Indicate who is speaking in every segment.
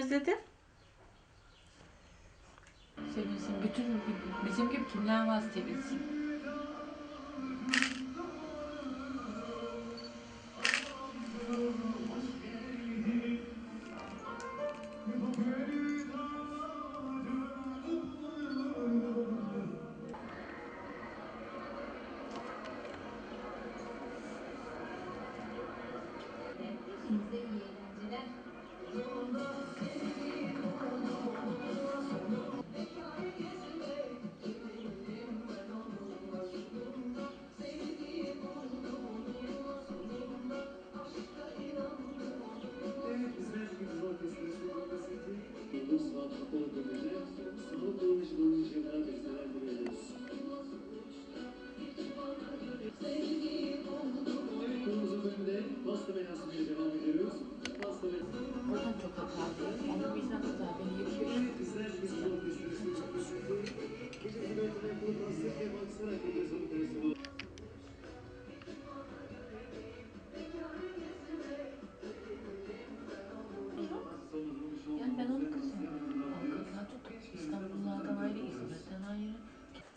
Speaker 1: özledin?
Speaker 2: Sevilsin. Bütün bizim gibi kimler var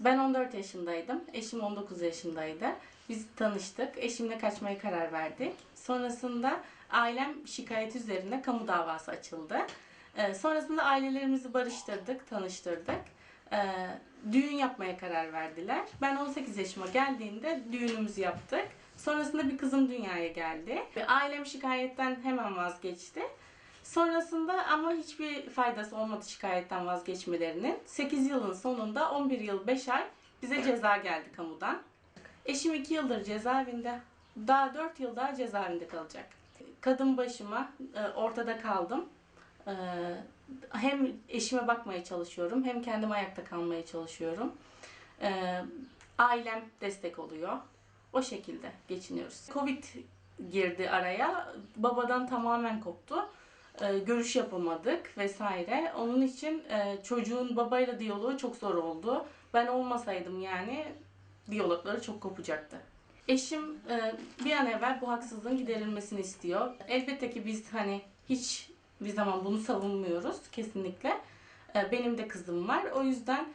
Speaker 2: Ben
Speaker 1: 14 yaşındaydım. Eşim 19 yaşındaydı. Biz tanıştık. Eşimle kaçmaya karar verdik. Sonrasında ailem şikayet üzerine kamu davası açıldı. Ee, sonrasında ailelerimizi barıştırdık, tanıştırdık. Ee, düğün yapmaya karar verdiler. Ben 18 yaşıma geldiğinde düğünümüzü yaptık. Sonrasında bir kızım dünyaya geldi. Ve ailem şikayetten hemen vazgeçti. Sonrasında ama hiçbir faydası olmadı şikayetten vazgeçmelerinin. 8 yılın sonunda 11 yıl 5 ay bize ceza geldi kamudan. Eşim 2 yıldır cezaevinde. Daha 4 yıl daha cezaevinde kalacak. Kadın başıma e, ortada kaldım. E, Hem eşime bakmaya çalışıyorum hem kendim ayakta kalmaya çalışıyorum. E, Ailem destek oluyor. O şekilde geçiniyoruz. Covid girdi araya. Babadan tamamen koptu e, görüş yapamadık vesaire. Onun için e, çocuğun babayla diyaloğu çok zor oldu. Ben olmasaydım yani diyalogları çok kopacaktı. Eşim e, bir an evvel bu haksızlığın giderilmesini istiyor. Elbette ki biz hani hiç bir zaman bunu savunmuyoruz kesinlikle. Benim de kızım var. O yüzden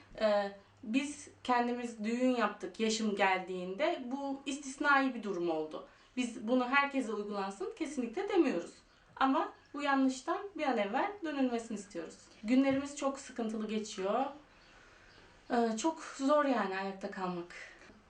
Speaker 1: biz kendimiz düğün yaptık yaşım geldiğinde. Bu istisnai bir durum oldu. Biz bunu herkese uygulansın kesinlikle demiyoruz. Ama bu yanlıştan bir an evvel dönülmesini istiyoruz. Günlerimiz çok sıkıntılı geçiyor. Ee, çok zor yani ayakta kalmak.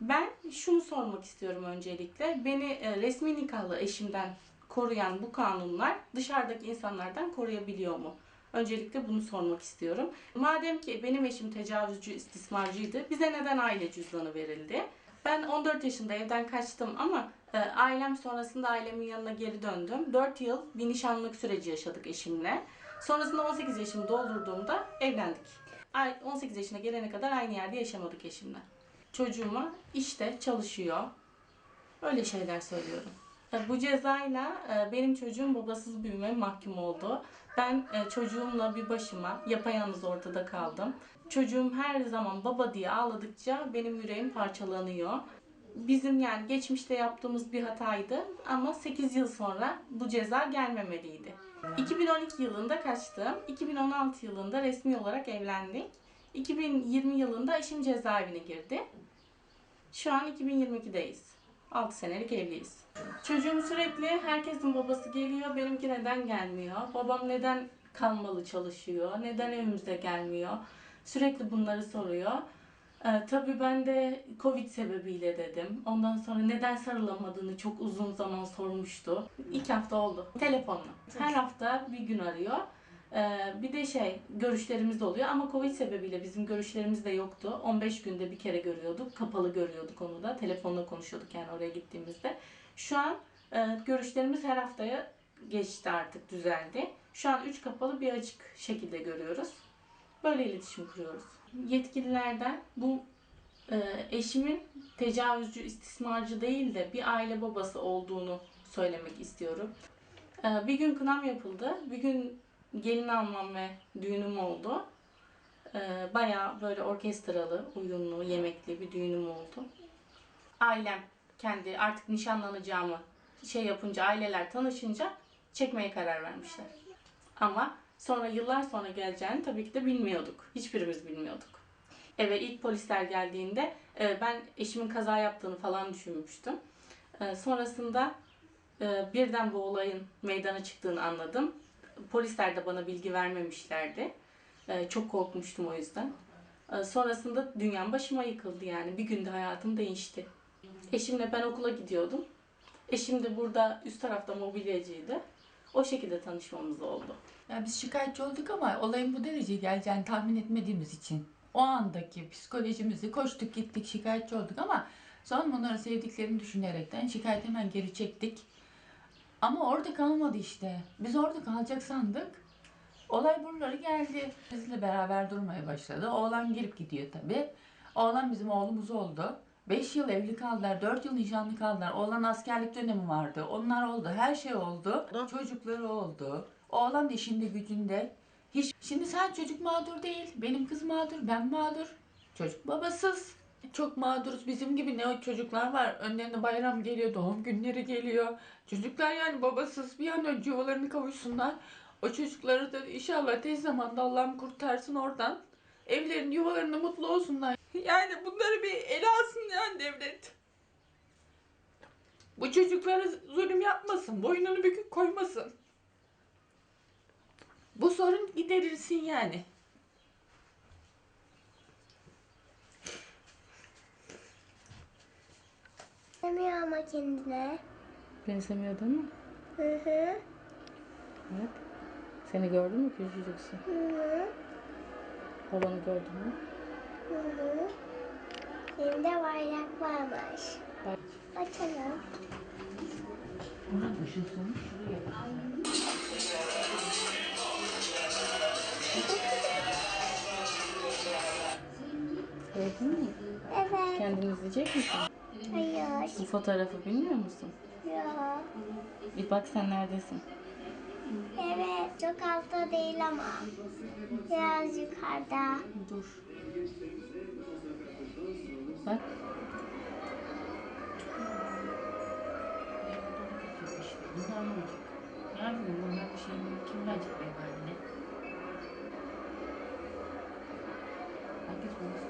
Speaker 1: Ben şunu sormak istiyorum öncelikle. Beni e, resmi nikahlı eşimden koruyan bu kanunlar dışarıdaki insanlardan koruyabiliyor mu? Öncelikle bunu sormak istiyorum. Madem ki benim eşim tecavüzcü, istismarcıydı, bize neden aile cüzdanı verildi? Ben 14 yaşında evden kaçtım ama ailem sonrasında ailemin yanına geri döndüm. 4 yıl bir nişanlık süreci yaşadık eşimle. Sonrasında 18 yaşımı doldurduğumda evlendik. Ay- 18 yaşına gelene kadar aynı yerde yaşamadık eşimle. Çocuğuma işte çalışıyor. Öyle şeyler söylüyorum. E, Bu cezayla e, benim çocuğum babasız büyümeye mahkum oldu. Ben e, çocuğumla bir başıma yapayalnız ortada kaldım. Çocuğum her zaman baba diye ağladıkça benim yüreğim parçalanıyor. Bizim yani geçmişte yaptığımız bir hataydı ama 8 yıl sonra bu ceza gelmemeliydi. 2012 yılında kaçtım. 2016 yılında resmi olarak evlendik. 2020 yılında eşim cezaevine girdi. Şu an 2022'deyiz. 6 senelik evliyiz. Çocuğum sürekli herkesin babası geliyor, benimki neden gelmiyor? Babam neden kalmalı çalışıyor? Neden evimize gelmiyor? Sürekli bunları soruyor. Ee, tabii ben de Covid sebebiyle dedim. Ondan sonra neden sarılamadığını çok uzun zaman sormuştu. İki hafta oldu. Telefonla. Her hafta bir gün arıyor. Ee, bir de şey görüşlerimiz oluyor ama Covid sebebiyle bizim görüşlerimiz de yoktu. 15 günde bir kere görüyorduk. Kapalı görüyorduk onu da. Telefonla konuşuyorduk yani oraya gittiğimizde. Şu an e, görüşlerimiz her haftaya geçti artık düzeldi. Şu an 3 kapalı bir açık şekilde görüyoruz. Böyle iletişim kuruyoruz. Yetkililerden bu e, eşimin tecavüzcü, istismarcı değil de bir aile babası olduğunu söylemek istiyorum. E, bir gün kınam yapıldı. Bir gün gelin almam ve düğünüm oldu. E, bayağı böyle orkestralı, uyumlu, yemekli bir düğünüm oldu. Ailem kendi artık nişanlanacağımı şey yapınca, aileler tanışınca çekmeye karar vermişler. Ama Sonra yıllar sonra geleceğini tabii ki de bilmiyorduk. Hiçbirimiz bilmiyorduk. Eve ilk polisler geldiğinde e, ben eşimin kaza yaptığını falan düşünmüştüm. E, sonrasında e, birden bu olayın meydana çıktığını anladım. Polisler de bana bilgi vermemişlerdi. Çok korkmuştum o yüzden. Sonrasında dünyam başıma yıkıldı yani. Bir günde hayatım değişti. Eşimle ben okula gidiyordum. Eşim de burada üst tarafta mobilyacıydı. O şekilde tanışmamız oldu.
Speaker 2: Ya biz şikayetçi olduk ama olayın bu dereceye geleceğini tahmin etmediğimiz için o andaki psikolojimizi koştuk gittik şikayetçi olduk ama son bunları sevdiklerini düşünerekten şikayet hemen geri çektik. Ama orada kalmadı işte. Biz orada kalacak sandık. Olay buraları geldi. Bizle beraber durmaya başladı. Oğlan gelip gidiyor tabii. Oğlan bizim oğlumuz oldu. 5 yıl evli kaldılar, 4 yıl nişanlı kaldılar. Oğlan askerlik dönemi vardı. Onlar oldu, her şey oldu. Çocukları oldu. Oğlan da işinde gücünde. Hiç şimdi sen çocuk mağdur değil. Benim kız mağdur, ben mağdur. Çocuk babasız. Çok mağduruz. Bizim gibi ne o çocuklar var. Önlerine bayram geliyor, doğum günleri geliyor. Çocuklar yani babasız bir an önce yuvalarını kavuşsunlar. O çocukları da inşallah tez zamanda Allah'ım kurtarsın oradan. Evlerini, yuvalarını mutlu olsunlar. Yani bunları bir ele alsın yani devlet. Bu çocuklara zulüm yapmasın. Boynunu bükük koymasın. Bu sorun giderilsin yani.
Speaker 3: Demiyor ama kendine.
Speaker 1: Benzemiyor değil mi?
Speaker 3: Hı hı.
Speaker 1: Evet. Seni gördün mü küçücüksün?
Speaker 3: Hı hı.
Speaker 1: Babanı gördün mü?
Speaker 3: Hı hı. Elimde bayrak varmış.
Speaker 1: Bak.
Speaker 3: Açalım.
Speaker 2: Bunun ışılsın şuraya.
Speaker 1: Gördün mü?
Speaker 3: Evet.
Speaker 1: Kendini izleyecek misin?
Speaker 3: Hayır.
Speaker 1: Bu fotoğrafı bilmiyor musun?
Speaker 3: Yok.
Speaker 1: Bir bak sen neredesin?
Speaker 3: Evet. Çok altta değil ama. Biraz yukarıda.
Speaker 1: Dur. Bak.
Speaker 2: Bunlar ne olacak? Yani bunlar bir şey kim verecek benim haline? Herkes babası